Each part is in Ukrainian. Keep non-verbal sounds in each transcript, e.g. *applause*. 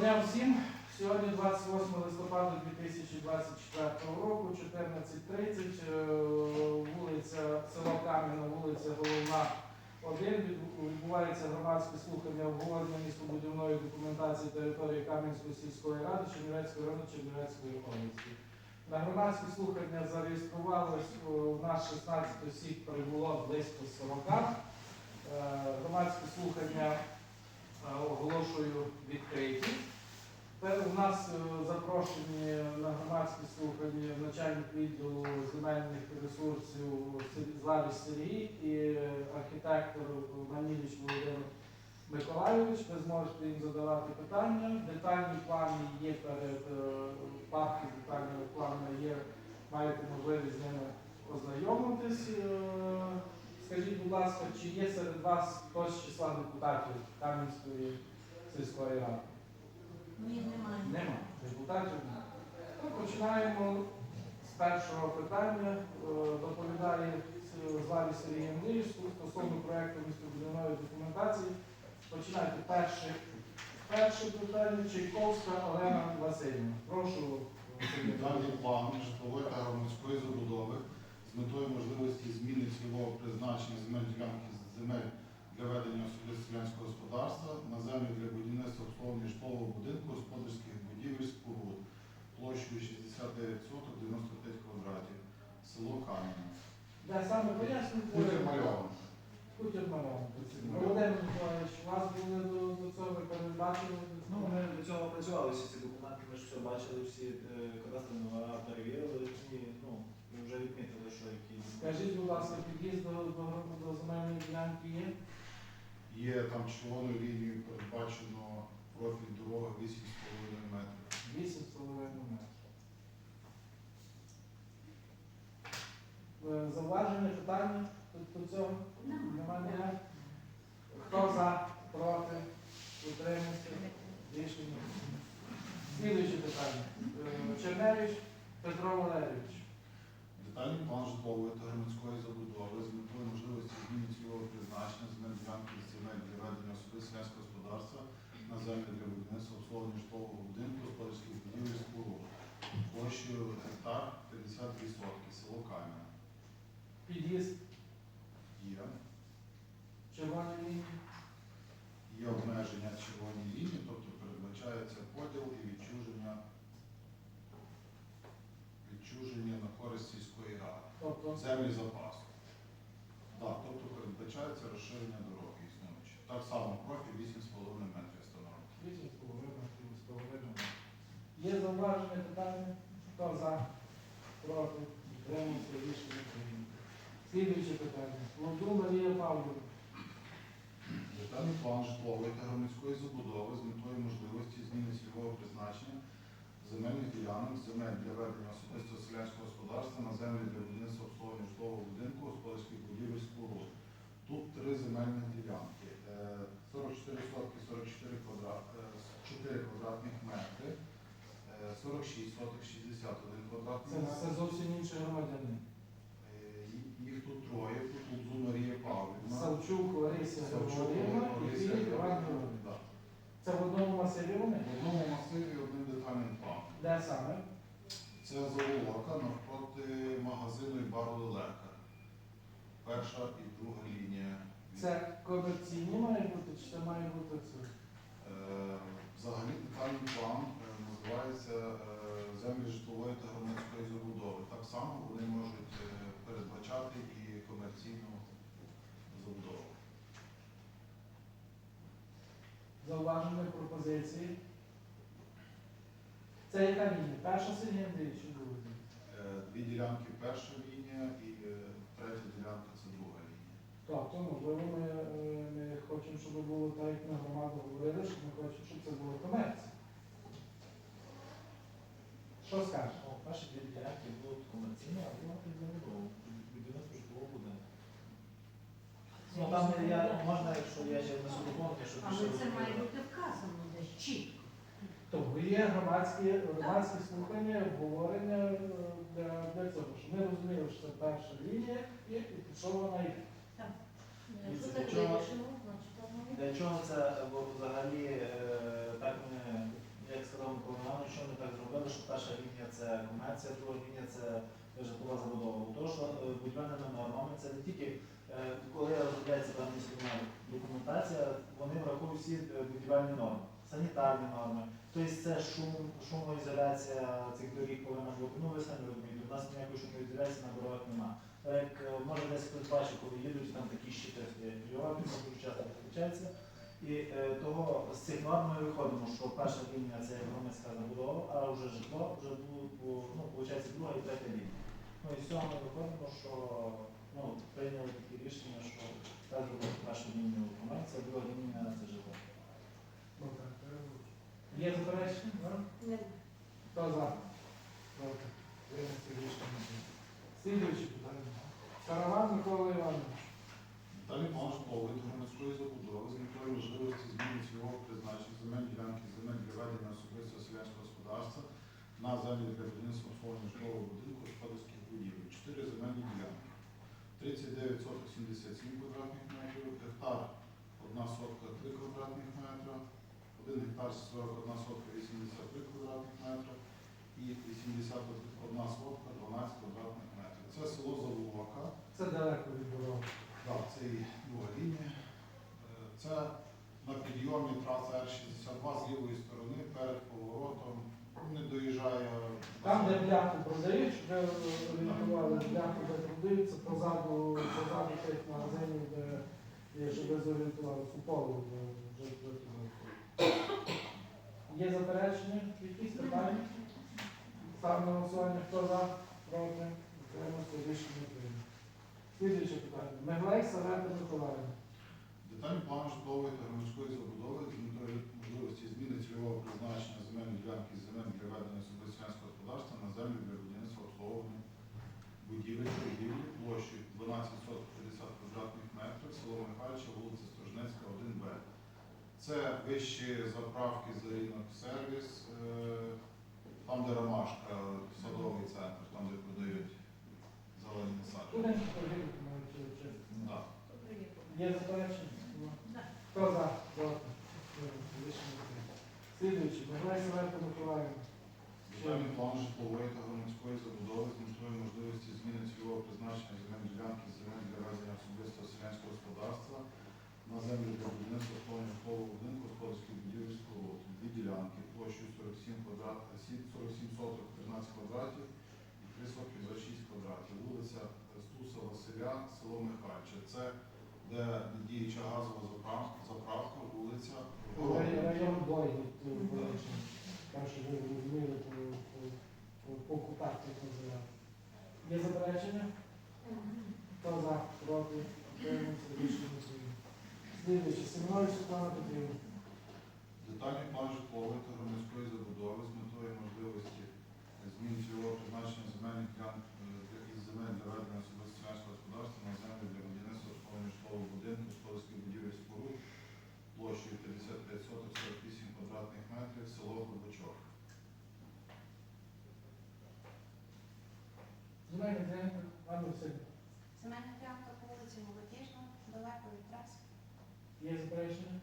дня всім. Сьогодні 28 листопада 2024 року, 14.30, е, вулиця, село Кам'яна, вулиця Головна 1. Відбувається громадське слухання обговорення містобудівної документації території Кам'янської сільської ради Чернівецької району Чернівецької області. На громадські слухання зареєструвалось у нас 16 осіб, прибуло близько 40. Е, Громадські слухання е, оголошую відкриті. У нас е, запрошені на громадські слухання начальник відділу земельних ресурсів Злавіч Сергій і е, архітектор Маніліч Володимир Миколайович. Ви зможете їм задавати питання. Детальні плани є перед е, папки детального плану є. Маєте можливість з ними ознайомитись. Скажіть, будь ласка, чи є серед вас хтось з числа депутатів Кам'янської сільської ради? Ні, немає. Нема. Депутатів немає. Ну, Починаємо з першого питання. Е, Доповідає Злаві Сергій Андрійович стосовно проекту містобудівної документації. Починайте перше, перше питання. Чайковська Олена Васильівна. Прошу. Василь Даний план житлової та громадської забудови з метою можливості зміни цільового призначення земель ділянки з земель для ведення особисто селянського господарства на землі для будівництва обслуговування житлового будинку, господарських будівель, споруд площею 69 соток 95 квадратів, село Кам'яне. Де саме пояснюєте? Хутір мальований. Хутір мальований. Володимир Миколаївич, у вас були до, до цього ви передбачили? Ну, ми до цього працювали всі ці документи, ми ж все бачили, всі е, номера перевірили, і ну, ми вже відмітили, що які. Скажіть, будь ласка, під'їзд до, до, до земельної ділянки є? Є там червоною лінією передбачено профіль дороги 8,5 метрів. 8,5 метрів. Е, Зауваження, питання до, цього? Немає? Хто за, проти, утримався? Рішення. Слідуюче питання. Е, Черневич Петро Валерійович. Детальний план житлової та громадської забудови з метою можливості зміни цільового призначення ділянки з для особисто господарства на землі для будівництва обслуговування житлового будинку, господарських будівель і споруд. Площею гектар 52 сотки, село Кам'яне. Під'їзд Є. червоної лінії. Є обмеження червоній лінії, тобто передбачається поділ і відчуження, відчуження на користь сільської ради. Тобто Землі запасу. Так, тобто передбачається розширення дороги. Так само профіль 8,5 метрів встановлено. 8,5 8,5 Є зауваження, питання? Хто за, проти, утримався, рішення прийнято. Слідуюче питання. Лоду Марія Павлівна. Детальний план житлової та громадської забудови з метою можливості зміни цільового призначення земельних ділянок, земель для ведення особистого селянського господарства на землі для будівництва обслуговування житлового будинку, господарських будівель споруд. Тут три земельних ділянки. Е, 44 сотки, 44 квадрат, е, 4 квадратних метри, е, 46 соток, 61 квадратний метр. це зовсім інший громадянин. Е, Їх тут троє, тут Лузу Марія Павлівна. Савчук Лариса Григорівна і Філіп Іван. Це в одному масиві вони? В одному масиві одним детальним планом. Де саме? Це заволока навпроти магазину і бару Лелека. Перша і друга лінія. Це комерційні має бути, чи це має бути це? Е, Взагалі детальний план е, називається е, землі житлової та громадської забудови. Так само вони можуть е, передбачати і комерційну забудову. Зауваження, пропозиції. Це яка лінія? Перша Андрійович чи друга? Е, Дві ділянки перша лінія і е, третя ділянка це друга лінія. Тобто, можливо, ми, е, ми хочемо, щоб було так, як на громаду говорили, що ми хочемо, щоб це було комерція. Що скажеш? О, Перші дві ділянки будуть комерційні, а друга під забудову, будівництво житлового будинку. Ну там я можна, якщо я ще внесу доповнення, щоб Але це має бути вказано десь чітко. Тобто є громадські, громадські слухання, обговорення е, для, для цього, щоб ми розуміли, що це перша лінія і, і що вона йде. Якщо Для чого-. Для чого це бо взагалі е, так ми сказав Микола Іванович, що ми так зробили, що перша лінія це комерція, друга лінія це житлова забудова. Тому що е, будівельними нормами це не тільки е, коли розробляється певна міська документація, вони враховують всі будівельні норми, санітарні норми. Тобто це шум, шумоізоляція цих доріг повинна бути. Ну ви самі розумієте, у нас ніякої шумоізоляції на дорогах немає. Як е, може десь хтось бачив, коли їдуть, там такі щити. В Європі це дуже часто зустрічається. І е, того з цих норм ми виходимо, що перша лінія це громадська забудова, а вже житло вже було, ну, виходить, друга і третя лінія. Ну і з цього ми виходимо, що ну, прийняли такі рішення, що так зробити першу лінію комерція, друга лінія це житло. Є заперечення? Да? Не. Хто за? Проти. Утримався рішення. Слідуюче питання. Караван Микола Іванович. Далі план та громадської забудови з метою можливості зміни цільового призначення земель ділянки земель для ведення особистого селянського господарства на землі для будівництва обслуговування житлового будинку господарських будівель. Чотири земельні ділянки. 39 соток 77 квадратних метрів, гектар 1 сотка 3 квадратних метра, 1 гектар 41 сотка 83 квадратних метра і 81 сотка 12 квадратних метрів. Це село Заволока. Це далеко від дороги. Так, це і друга лінія. Е, Це на підйомі траса Р-62 з лівої сторони перед поворотом. Не доїжджає. Там, де бляху продають, де орієнтували бляху, де продаються, позаду, позаду тих магазинів, де щоб ви зорієнтували, вже вже туди. Є заперечення? Якісь питання? Ставимо на голосування, хто за, проти, Отримався рішення прийнято. Слідуюче питання. Меглей Савета Миколаївна. Детальний план житлової та громадської забудови з метою можливості зміни цільового призначення земельної ділянки з земель для особистого господарства на землю для будівництва обслуговування будівель, торгівлі площею 1250 квадратних метрів, село Михайловича, вулиця Сторожнецька, 1Б. Це вищі заправки за ринок сервіс, е, там, де ромашка, садовий центр, там, де продають зелені насадження. Да. Є заперечення? Да. Хто за? Проти. Слідуюче. Меглей Савета Миколаївна. Детальний план житлової та громадської забудови з можливості зміни цільового призначення земель ділянки з земель для ведення особистого селянського господарства на землю для будівництва житлового будинку господарських ділянки площею 47 квадрат, 47 соток 13 квадратів і 3 сотки 26 квадратів. Вулиця Стуса Василя, село Михайльче. Це де діюча газова заправка, вулиця Район Бой, там, що ви розуміли, по. Є заперечення? Хто за? Проти? Утримався, рішення. Слідуюче. Семенович Світлана Петрівна. Детальний план житлової та громадської забудови з метою можливості змін цільового призначення земельних ділянок е, для- із земель для ведення особисто селянського господарства на землю для будівництва обслуговування житлового будинку, господарських будівель і споруд площею 55 соток 48 квадратних метрів, село Глибочок. Земельна ділянка. Анна Васильівна. Земельна ділянка по вулиці Молодіжна, далеко від траси. Є заперечення?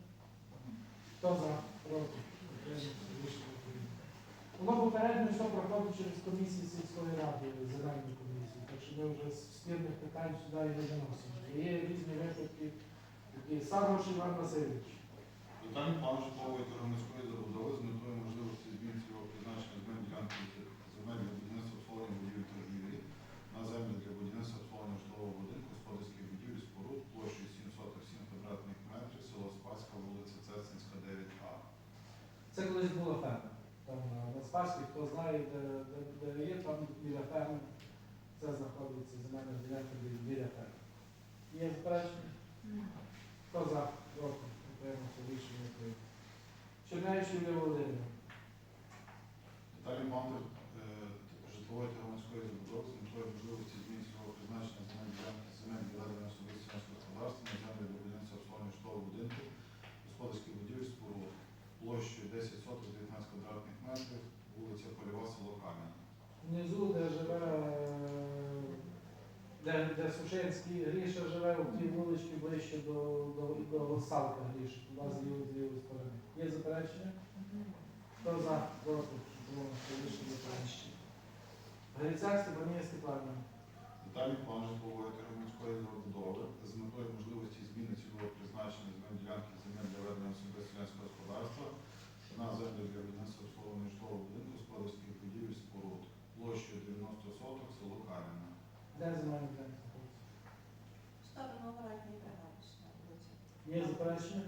Хто за? Проти? Утримався, рішення прийнято. Воно попередньо все проходить через комісію сільської ради, земельну комісію, так що ми вже з спірних питань сюди і не виносимо. Є різні випадки, такі Сагош Іван Васильович. Детальний план житлової та громадської забудови з метою можливості змін цільового призначення земель ділянки земель для будівництва обслуговування будівель торгівлі на землі для будівництва обслуговування житлового будинку, господарських будівель, споруд площею 707 квадратних метрів, село Спаська, вулиця Цесинська, 9А. Це колись була ферма. На хто знає, де, де, де є, там біля ферми. Це знаходиться земельна ділянка біля, біля ферми. Є заперечення? Хто за? Проти? Отримався рішення прийнято. Чернець Юлія Володимирівна. Детальний план е, житлової та громадської забудови з метою можливості змін цільового призначення земель ділянки з земель для ведення особистого господарства на землі для будівництва обслуговування житлового будинку, господарських будівель, споруд площею 10 соток 19 квадратних метрів, вулиця Польова, село Кам'яне. Внизу, де живе, де, де Сушинський Гріша живе, у тій вуличці ближче до, до, до Салка Гріша, з лівої, з лівої сторони. Є заперечення? Хто за? Проти? Утримався? Рішення прийнято. Грицяк Степанія Степанівна. Детальний план житлової та громадської забудови з метою можливості зміни цільового призначення земель ділянки земель для ведення особистого господарства на землю для будівництва обслуговування житлового будинку, господарських будівель, споруд площею 90 соток, село Кам'яне. Де земельна ділянка знаходиться? Сторону воротньої пригадусь на вулиці. Є заперечення?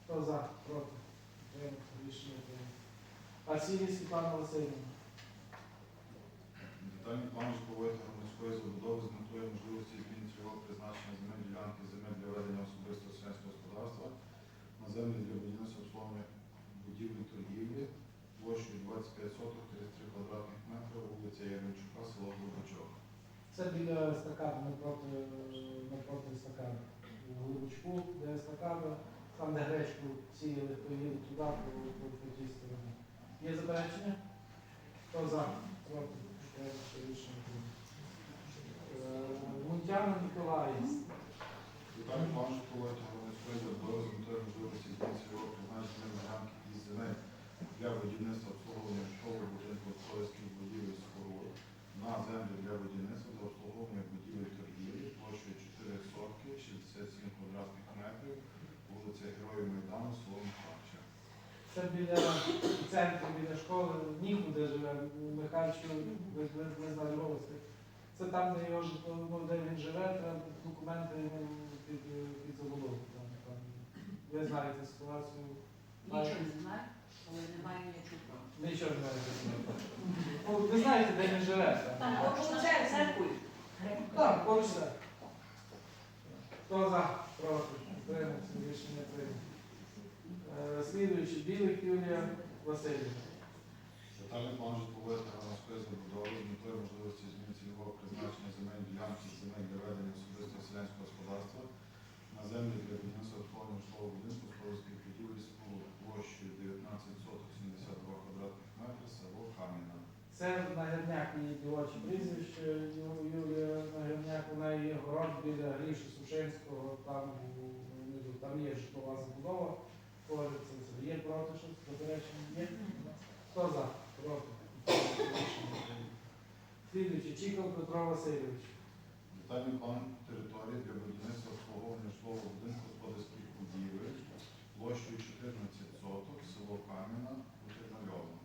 Хто за? Проти? Утримався? Рішення прийнято. Асілі Світлана Васильівна. Детальний план житлової та громадської забудови з метою можливості зміни цільового призначення земель ділянки земель для ведення особистого селянського господарства на землі для будівництва обслуговування будівлі торгівлі площею 25 соток, 33 квадратних метрів, вулиця Яремчука, село Глибочок. Це біля естакади, напроти, напроти естакади. У Глибочку, де естакада, там де гречку сіяли, то їли туди, по, тій стороні. Є заперечення? Хто за? Проти? Рішення. Е, Мунтяна Ніколаївна. Детальний план житлової та громадської забудови з метою можливості цільового призначення ділянки із земель для будівництва обслуговування житлового будинку господарських будівель споруд на землю для будівництва та обслуговування будівель торгівлі площею 4 сотки, 67 квадратних метрів, вулиця Героїв Майдану, село Михайловича. Це біля центру, біля школи, Ніху, де живе, Михайловичу, ви, ви, ви знали Це там, де його житло, ну, де він живе, треба документи йому під, під забудову. Ви знаєте ситуацію. Нічого не знаю, але немає нічого. Нічого не знаєте. Ну, Ви знаєте, де він живе. Там поруч на. Так, поруч так. Хто за? Проти? Рішення прийнято. Е, Слідуючий, Білик Юлія Васильівна. Детальний план житлової та громадської забудови з метою можливості зміни цільового призначення земель ділянки земель для ведення особистого селянського господарства на землі для будівництва обслуговування житлового будинку господарських будівель споруд площею 19 соток 72 квадратних метри, село Кам'яна. Це Нагірняк її дівоче прізвище, Юлія Нагірняк, у неї є город біля Гріші Сушинського, там, там є житлова забудова, поряд це все. Є проти щось, заперечення? Є? Хто за? Проти. Слідуючий, Чіков Петро Васильович. Детальний план території для будівництва обслуговування житлового будинку господарських будівель площею 14 соток, село Кам'яна, буде мальовано.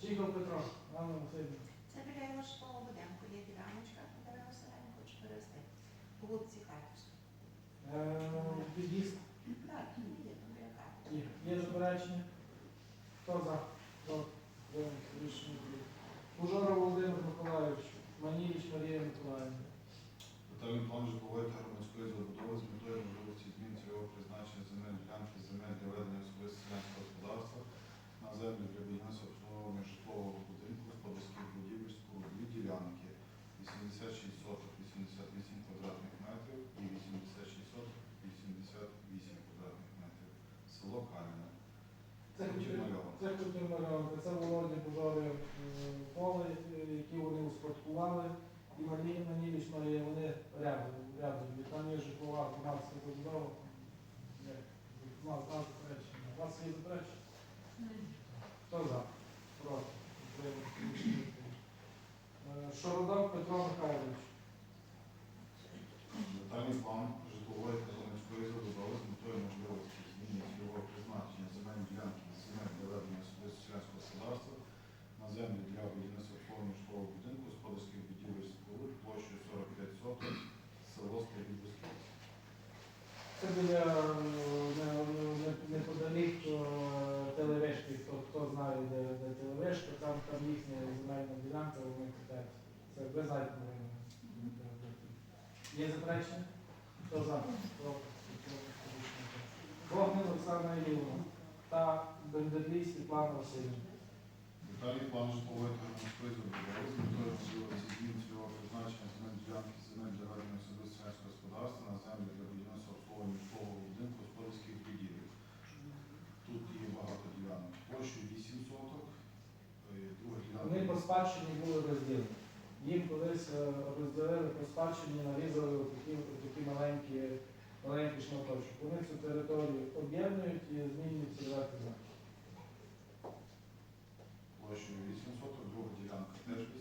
Чіков Петро, Анна Васильівна. Це біля його житлового будинку. Є діляночка, де його селяни перевести. По вулиці Харківській. Е, Під'їзд. Так, є там біля Харківської. Є. Є заперечення? Хто за? Проти. Утримався. Рішення прийнято. Ужора Володимир Миколайович. Манівич Марія Миколаївна. Детальний план житлової та громадської забудови з метою можливості зміни цільового призначення земель ділянки з земель для ведення особистого селянського господарства на землю для будівництва обслуговування житлового будинку, господарських будівель, споруд, дві ділянки 86 соток, 88 квадратних метрів і 86 соток, 88 квадратних метрів. Село Кам'яне. Це Хотів хотів мальовано. це хотів малювати. Це Володя Пожори поле, е, які вони успадкували. І Марія Манівич Марія, вони рядом, рядом. І там є житлова автоматська забудова. Є. Нема нема заперечення. У вас є заперечення? Хто за? Проти. Утримався. Рішення прийнято. Е, Шородок Петро Михайлович. Детальний план житлової та громадської забудови з метою можливості зміни цільового призначення земельної ділянки з земель для ведення особистого селянського господарства на землі для будівництва обслуговування житлового будинку, господарських будівель споруд площею 45 соток, село Стрілівське. Це біля е, не- не- не- неподалік е, телевишки, хто, знає, де, телевишка, там, їхня земельна ділянка, вони питають. Це знаєте, наверное. Є заперечення? Хто за? Богдан Оксана Ілівна та Бендерлій Світлана Васильівна. Детальний план житлової та громадської забудови з метою можливості зміни цільового призначення земель ділянки земель для ведення особистого селянського господарства на землі для будівництва обслуговування житлового будинку, господарських будівель. Тут є багато ділянок. Площею 8 соток, е, друга Вони по спадщині були розділені. Їм колись е, розділили по спадщині, нарізали такі, такі маленькі маленькі шматочки. Вони цю територію об'єднують і змінюють цільове призначення. Площею 8 друга ділянка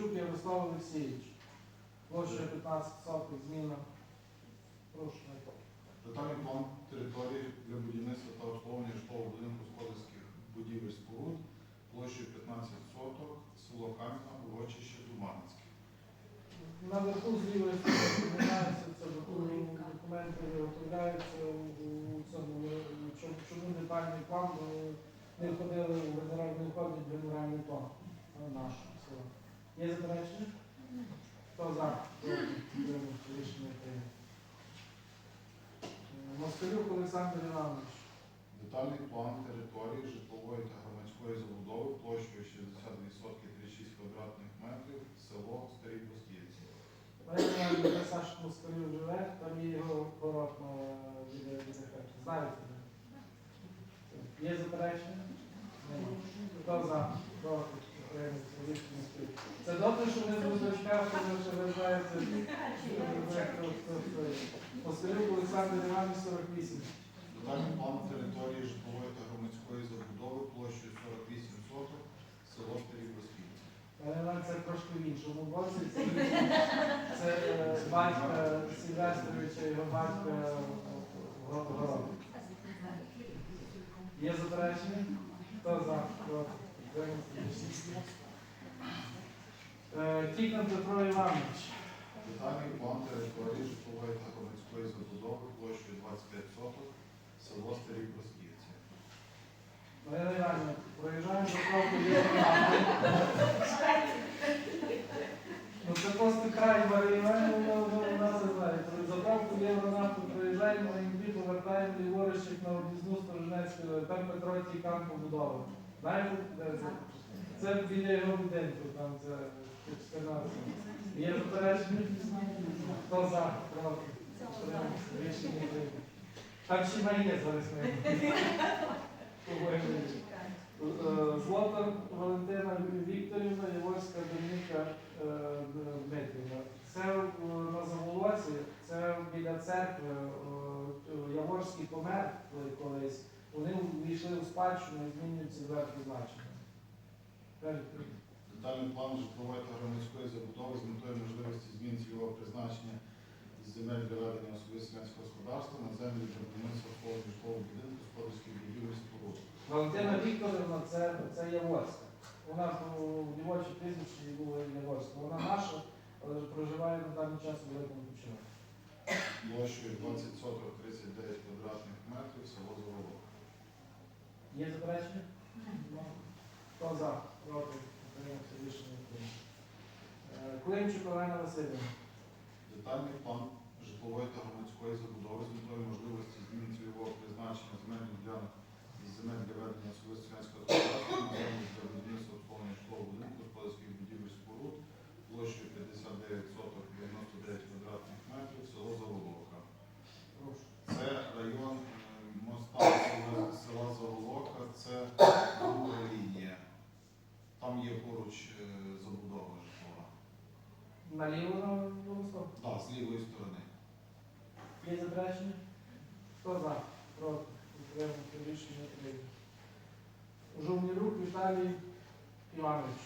Кавленічук Ярослав Олексійович. Площа 15 соток, зміна. Прошу. Детальний план території для будівництва та обслуговування житлового будинку господарських будівель споруд площею 15 соток, село Кам'яна, урочище Думанське. Наверху з лівої це документи, документи виготовляються у цьому, е, чому, детальний план, бо не входили у генеральний не в генеральний план е, наш. села. Є заперечення? Хто за? Рішення прийнято. Е, Москалюк Олександр Іванович. Детальний план території житлової та громадської забудови площею 62 сотки 36 квадратних метрів, село Старі Постільці. Правильно, де Саш Москалюк живе, там є його город на біля. Знаєте? Є заперечення? Нема. Хто за? Проти? Це добре, що ви дочка, що ви знаєте. Москалюк Олександр Іванович 48. Детальний план території житлової та громадської забудови площею 48 соток, село Старі Постільці. Пане це трошки в іншому боці. Це, е, батька Сильвестровича, його батька е, Є заперечення? Хто за? Е, Тікан Петро Іванович. Детальний план території житлової та громадської забудови площею 25 соток, село Старі Просківці. Марина Іванівна, проїжджаємо заправку *laughs* Євронавти. Ну це просто край Марина Іванівна, вона не знає. Про заправку Євронавту проїжджаємо, на імбі повертаємо ліворуч на об'їзну Сторожнецької, там Петро Тікан побудова. Знаєте, де це? Це біля його будинку, там це 14. Є заперечення? За? Рішення. Там ще має зараз ми. Е, Злота Валентина Вікторівна, Євольська Домініка е, Дмитрівна. Це е, на Заволоці, це біля церкви, е, Яворський помер колись. Вони у спадщину і призначення. Детальний план житлової та громадської забудови з метою можливості змін цільового призначення з земель для ведення особистого господарства на землі для будівництва житлового будинку, господарських будівель споруд. Валентина Вікторівна це, це Яворська. Вона у дівочій прізвищі була Яворська. Вона наша, але проживає на даний час у великому починку. Площею 20 соток 39 квадратних метрів, село Заволок. Є заперечення? Хто за? Проти? Утримався рішення прийнято. Е, Климчук Олена Васильівна. Детальний план житлової та громадської забудови з метою можливості змін цільового призначення земельних ділянок і земель для ведення особистого селянського господарства на землі для будівництва обслуговування житлового будинку, господарських будівель споруд площею 59 соток 99 квадратних метрів, село Заволока. Прошу. Це район е, моста села, села Заволока, це друга лінія. Там є поруч е, забудова житлова. Наліво на голосок. Так, з лівої сторони. Є заперечення? Хто за? Проти? Утримався рішення прийнято. Жовнірук Віталій Іванович.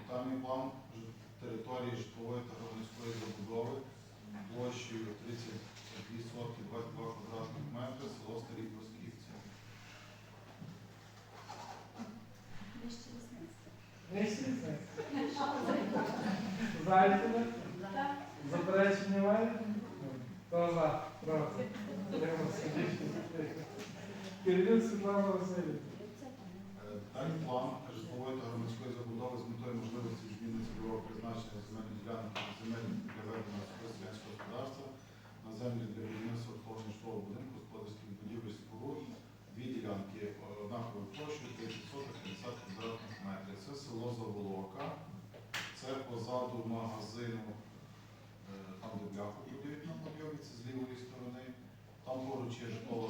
Детальний план ж- території житлової та громадської забудови площею 32 сотки 22 квадратних метри, село Старі Просківці. Не всі це. Зайцеве? Заперечень немає? Хто за? Проти? Утримався рішення прийнято. Кирил Світлана Васильівна. Е, план житлової та громадської забудови з метою можливості зміни цільового призначення земельних ділянок та земель для ведення господарства на землі для будівництва обслуговування житлового будинку, господарських будівель споруд, дві ділянки однакової площі 30 соток 50 квадратних метрів. Це село Заволока, це позаду магазину, е, там де бляху Подйоміці з лівої сторони. Там поруч є житлова?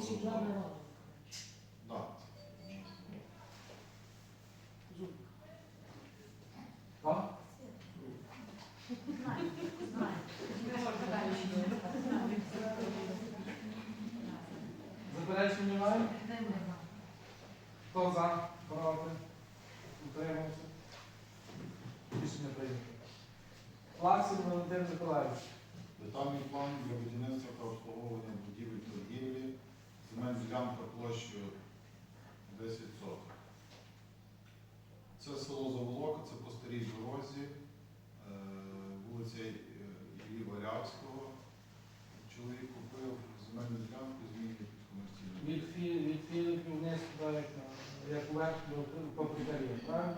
Заперечень немає? Хто за? Проти? Утримався? Рішення прийнято. Плаксів Валентин Миколаївич. Детальний план для будівництва та обслуговування будівель торгівлі, земель ділянка площею 10 соток. Це село Заволока, це по старій дорозі, е, вулиця е, Іллі Валявського. Чоловік купив земельну ділянку, змінює під комерційну. Від фі- від Філіпів вниз як, як вверх до правильно?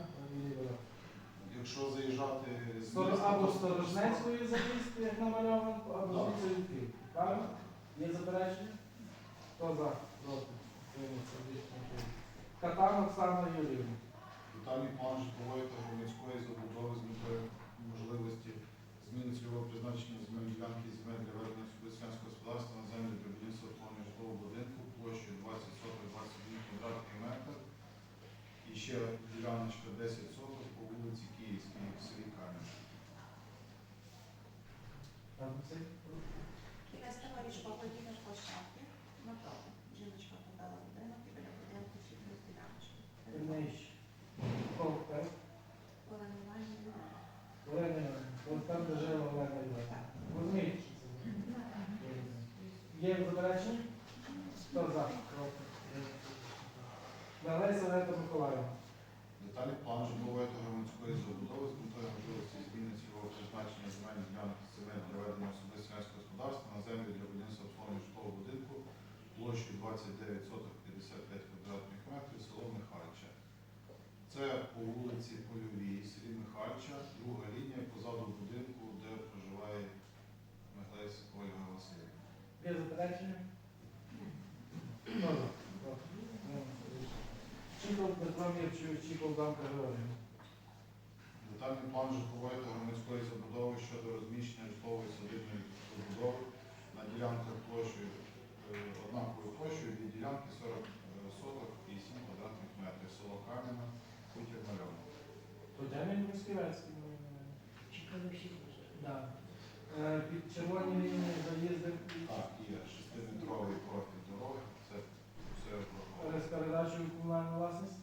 Якщо заїжджати з Стор- міста, Або то- Сторожнецької записки, як намальовано, або Так. звідси від Правильно? Є заперечення? Хто за? Проти? Утримався? Рішення прийнято. Катан Оксана Юріївна. Детальний план житлової та громадської забудови з метою можливості зміни цільового призначення земельної ділянки і земель для ведення селянського господарства на землі для будівництва обслуговування житлового будинку площею 20 соток 21 квадратний метр. І ще діляночка 10 соток по вулиці Київській в селі Кам'ян. Там це? Кілець площадки. Напроти. Жіночка подала будинок і біля будинку всі діляночки. Нижче. Хто? Так? Олена Іванівна. Олена Іванівна. Там, де Олена Іванівна. Розумієте, що це? Є заперечення? Хто за? Проти? Лариса Лета Миколаївна. Детальний план житлової та громадської забудови з метою можливості зміни цільового призначення земельних ділянок і земель для ведення особистого селянського господарства на землі для будівництва обслуговування житлового будинку площею 29 соток 55 квадратних метрів, село Михальча. Це по вулиці Польовій, селі Михальча, друга лінія позаду будинку, де проживає Михайлась Ольга Васильівна. Є заперечення? Хто за? Проти? Чіков Петро Мірчевич, Чіков Дамка Георгіївна. Детальний план житлової та громадської забудови щодо розміщення житлової садибної забудови на ділянках площею е, однаковою площею від ділянки 40 е, соток і 7 квадратних метрів. Село Кам'яна, хутір Мальовна. То де він Москівецький? Да. Е, Під червоні лінії заїзди Так, є 6-метровий профіль дороги. Це все враховано. з передачею в комунальну власність.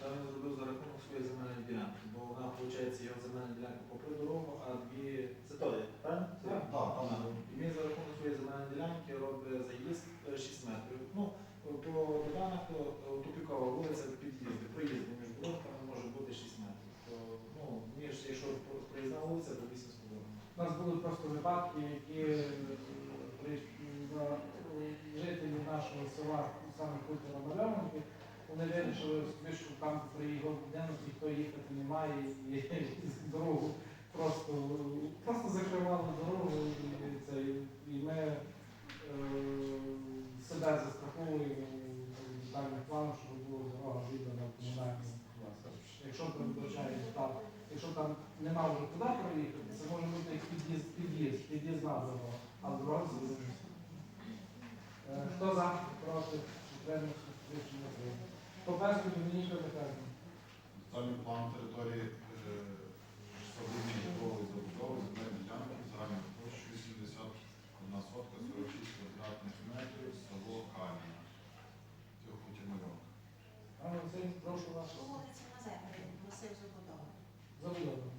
Там він зробив за рахунок своєї земельної ділянки, бо вона, виходить, його земельна ділянка попри дорогу, а дві... Це то є, правильно? Це Так. Так, там Ага. І він за рахунок своєї земельної ділянки робить заїзд е, 6 метрів. Ну, по доданах, е, тупікова вулиця, під'їзди, проїзди між будинками може бути 6 метрів. То, ну, між, якщо проїзна вулиця, то 8 з. У нас були просто випадки, які е, на жителі нашого села, саме культура Мальованки, вони вирішили, що там при його будинок ніхто їхати не має, і дорогу просто, просто закривали дорогу, і, це, і ми е, себе застраховуємо детальних планів, щоб була дорога віддана в комунальну власність. Якщо передбачає так, якщо там нема вже куди проїхати, це може бути як під'їзд, під'їзд, під'їзна дорога, а дорога. Е, Хто за, проти, утримався, рішення прийнято. По першу Домініка Михайлівна. Детальний план території е, цим, прошу вас. По вулиці Мазепи, масив забудови. Заводом.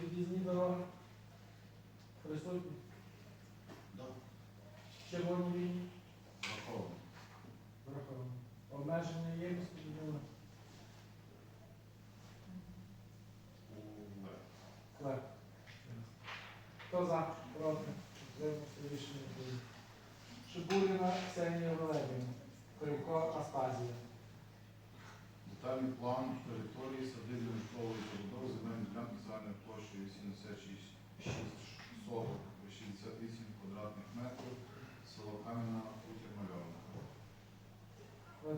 Під'їзні дороги. Присутні. Да. Червоні лінії. Враховано. Враховано. Обмеження є міської людини. У В. Клеп. Хто за? Проти? Рішення прийнято. Шибуліна Ксенія Валеріївна. Кривко Аспазія. Детальний план території садибної житлової забудови земельної ділянки загальною площею 86 68 квадратних метрів, село Кам'яна, хутір Мальовна.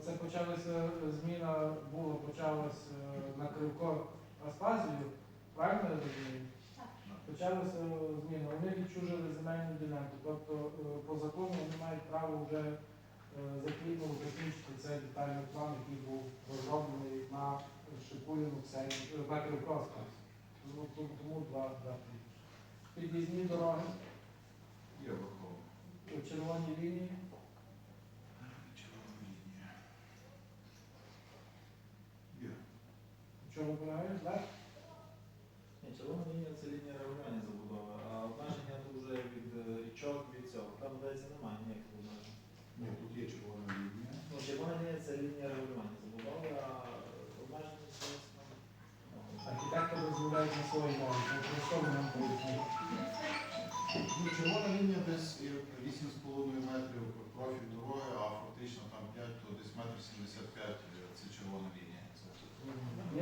Це почалася зміна, була почалась е, на Кривко Аспазію, правильно я розумію? Так. Почалася зміна. Вони відчужили земельну ділянку. Тобто е, по закону вони мають право вже е, закріпно закінчити цей детальний план, який був розроблений на Шипуліну е, Кривко Аспазію. Тому, два, прізвища. Під'їзні дороги, Є враховано. е, червоні лінії. Є. в чому полягають, так? Червона лінія це лінія регулювання забудови, а обмеження тут вже від е, річок, від цього. Там, здається, немає ніяких обмежень. Ні, тут є червона лінія. Ну, червона лінія це лінія регулювання забудови, а обмеження це Архітектор дозволяють на своїй мові. Тобто, що ви нам пояснюєте? Ну, червона лінія десь і 8,5 метрів профіль дороги, а фактично там 5, то десь метр 75 це червона лінія.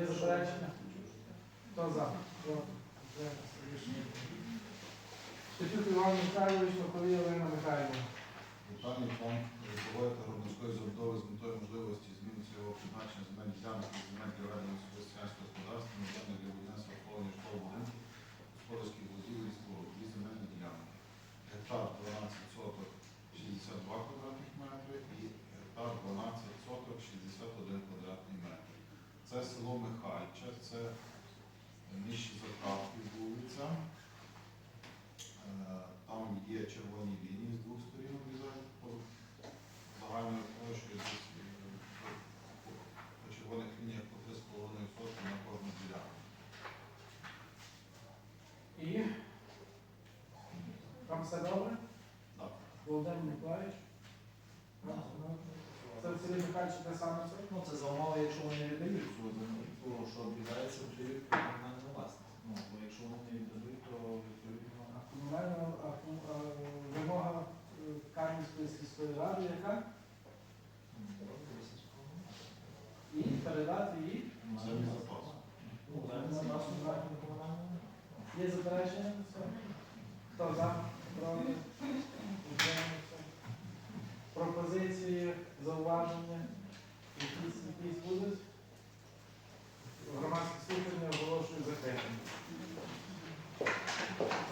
Є заперечення? Хто за? Штатюк Іван Михайлович, Маковій Олена Михайлівна. Детальний план житлової громадської забудови з метою можливості зміни цільового призначення земельних ділянок і земель для ведення особистого господарства, необхідних для будівництва обслуговування житлового будинку, господарських будівель і споруд, дві земельні ділянки. Гектар 12 соток 62 квадратних метри і гектар 12 соток 61 квадратний метр. Це село Михальча, це між заправків вулиця. Е, Там є червоні лінії з двох сторін обрізають по загальною площею е, по- по червоних лініях по 3,5 сотки на кожну ділянку. І там все добре? Так. Володимир Миколаївич? Ну, Це в селі Михайлович те саме це? Ну, це за умови, якщо вони віддають цю то що обрізається, власність. Ну, бо якщо вони не віддадуть, то відповідно. А комунальна а ну, а вимога е, Кам'янської сільської ради, яка і передати її. Землі запас. Ну, землі запас у загальному комунальному. Є заперечення? Хто за? Пропозиції, зауваження? Якісь, якісь будуть? Громадські слухання оголошують закритими. はい。